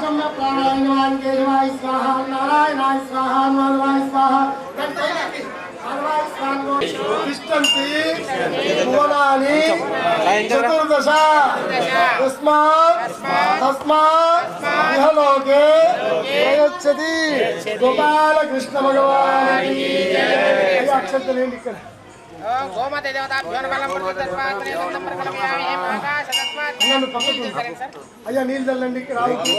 యువరాజ్ ఆచమ్య ప్రాణాయామాన్ కేశవాయ స్వాహ నారాయణాయ స్వాహ మాధవాయ స్వాహ మాధవాయ స్వాహ తిష్టంతి భువనాని చతుర్దశ తస్మాత్ తస్మాత్ ఇహలోకే ప్రయచ్చతి గోపాలకృష్ణ భగవాన్ అక్షంతలేండి ఇక్కడ గోమతి సార్ అయ్యా నీళ్ళు చల్లండి. ఇక్కడ రావచ్చు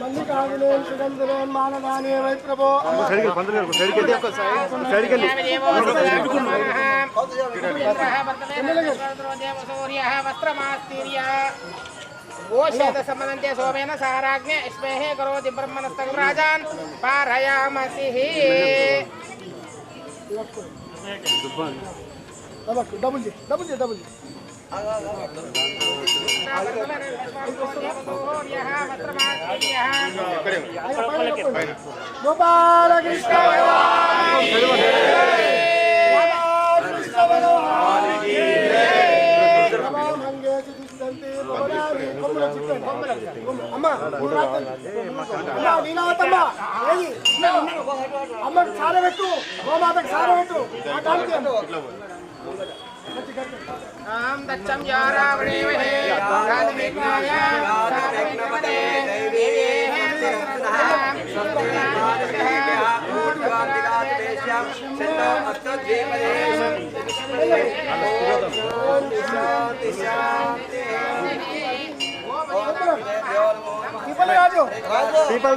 మల్లికార్జునేన్ సుగంధులేన్ మానవానే వై ప్రభో సరిగ్గా పందలేరు సరిగ్గా దేవక సరిగ్గా సూర్య వస్త్రమాస్తీర్య ఓషేత సంబంధంతే సోమేన సారాజ్ఞ స్మేహ కరోతి బ్రహ్మణస్తం రాజాన్ పారయామసి double double double Gopalakrishna Bhagavan Radhakrishna Bhagavan Bhagavan సార పెట్టు గోమాతకి సార పెట్టు ఆ టానికి అంటు. ఆం దచ్చం యారావణేమహే రాజవిఘ్నాయ రాజవిఘ్నపదే దేవేహ తిప్పలు రాజు people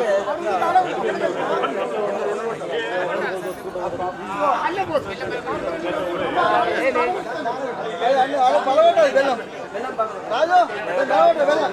పలవటది బెల్లం రాజు రావట్లేదు బెల్లం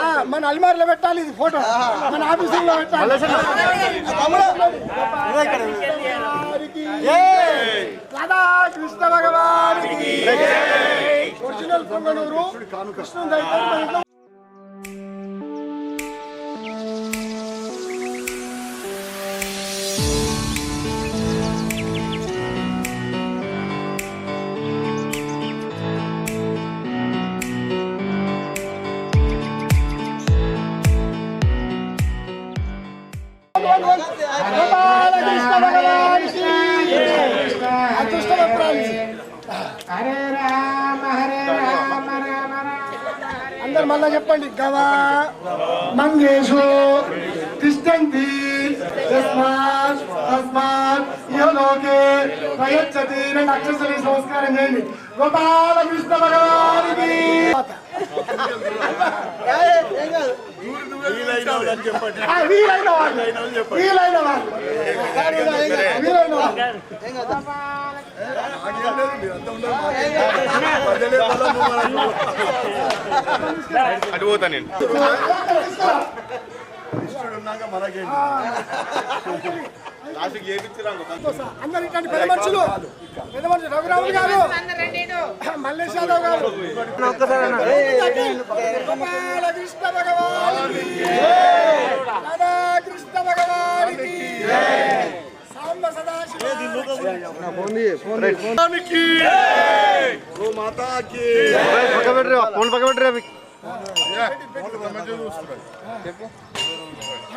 ఆ, మన అల్మారిలో పెట్టాలి ఇది ఫోటో. మన ఆఫీసులో పెట్టాలి. రాధాకృష్ణ భగవానికి. ఒరిజినల్ పొంగనూరు. కృష్ణుని గోపాలకృష్ణ భగవానికి అదృష్టవక్రాలు. హరే రామ హరే రామ రామ రామ అందరు మళ్ళా చెప్పండి. గవా మంగేషు తిష్టంతి తస్మాత్ తస్మాత్ ఇహలోకే ప్రయచ్చతి. రెండు అక్షరసరి సంస్కారం చేయండి. గోపాలకృష్ణ భగవానికి. ఆ, అటు పోతా నేను ఇష్టడున్నాక మనకేంటి అందరు ఇట్లాంటి పెద్ద మనుషులు పెద్ద మనుషులు రఘురాములు గారు అందరు రండి ఇటు. మల్లేష్ యాదవ్ గారు గోపాల కృష్ణ భగవానికి రాధా కృష్ణ భగవానికి సాంబ సదాశివ పక్క పెట్టరా ఫోన్ పక్క పెట్టరా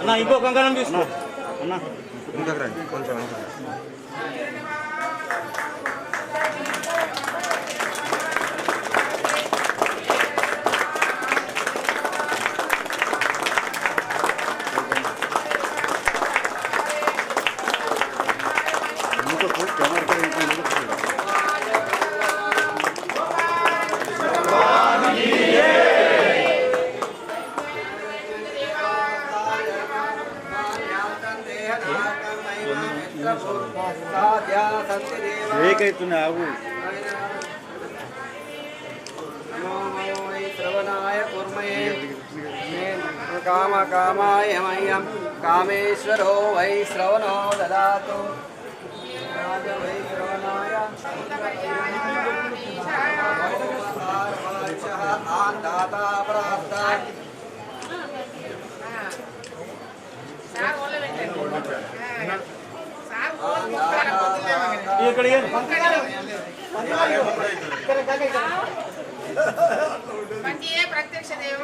అన్న ఇంకో కంకణం తీసుకో ఏకైతున్నా काम कामाय मह्यम कामेश्वरो वै श्रवणो ददातु। प्रत्यक्ष देव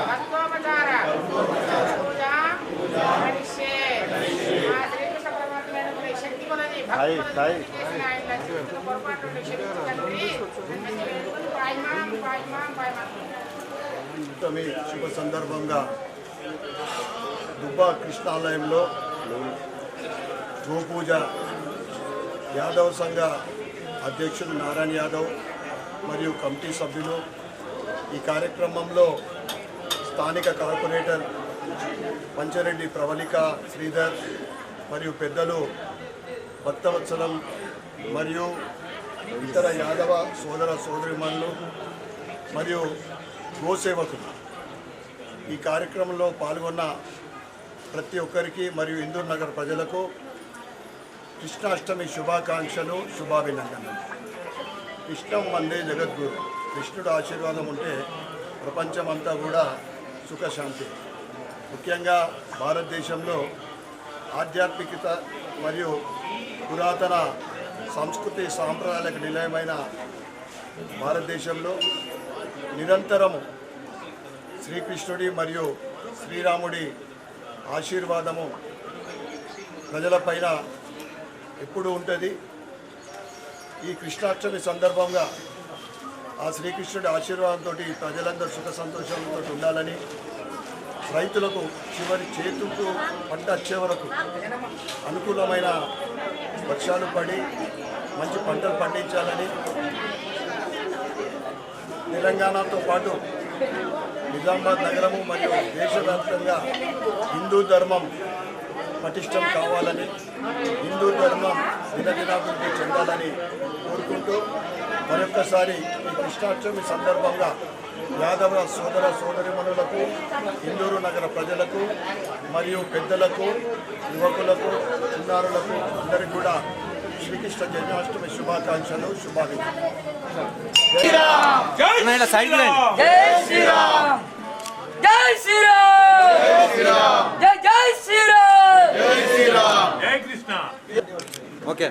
పాయమాం పాయమాం ఉత్తమి శుభ సందర్భంగా దుబ్బా కృష్ణాలయంలో గోపూజ యాదవ్ సంఘ అధ్యక్షుడు నారాయణ యాదవ్ మరియు కమిటీ సభ్యులు ఈ కార్యక్రమంలో స్థానిక కార్పొరేటర్ పంచరెడ్డి ప్రవళిక శ్రీధర్ మరియు పెద్దలు భక్తవత్సలం మరియు ఇతర యాదవ సోదర సోదరిమణులు మరియు గోసేవకులు. ఈ కార్యక్రమంలో పాల్గొన్న ప్రతి ఒక్కరికి మరియు ఇందూర్ నగర్ ప్రజలకు కృష్ణాష్టమి శుభాకాంక్షలు శుభాభినందనలు. కృష్ణం వందే జగద్గురు. కృష్ణుడు ఆశీర్వాదం ఉంటే ప్రపంచమంతా కూడా సుఖశాంతి. ముఖ్యంగా భారతదేశంలో ఆధ్యాత్మికత మరియు పురాతన సంస్కృతి సాంప్రదాయాలకు నిలయమైన భారతదేశంలో నిరంతరము శ్రీకృష్ణుడి మరియు శ్రీరాముడి ఆశీర్వాదము ప్రజలపైన ఎప్పుడు ఉంటుంది. ఈ కృష్ణాష్టమి సందర్భంగా ఆ శ్రీకృష్ణుడి ఆశీర్వాదంతో ప్రజలందరూ సుఖ సంతోషాలతో ఉండాలని రైతులకు చివరి చేతుకు పంట వచ్చే వరకు అనుకూలమైన వర్షాలు పడి మంచి పంటలు పండించాలని తెలంగాణతో పాటు నిజామాబాద్ నగరము మరియు దేశవ్యాప్తంగా హిందూ ధర్మం పటిష్టం కావాలని హిందూ ధర్మం దినదినాభివృద్ధి చెందాలని కోరుకుంటూ మరొక్కసారి ఈ కృష్ణాష్టమి సందర్భంగా యాదవ సోదర సోదరిమణులకు ఇందూరు నగర ప్రజలకు మరియు పెద్దలకు యువకులకు చిన్నారులకు అందరికీ కూడా శ్రీకృష్ణ జన్మాష్టమి శుభాకాంక్షలు శుభాభినందనలు జై శ్రీరామ్! జై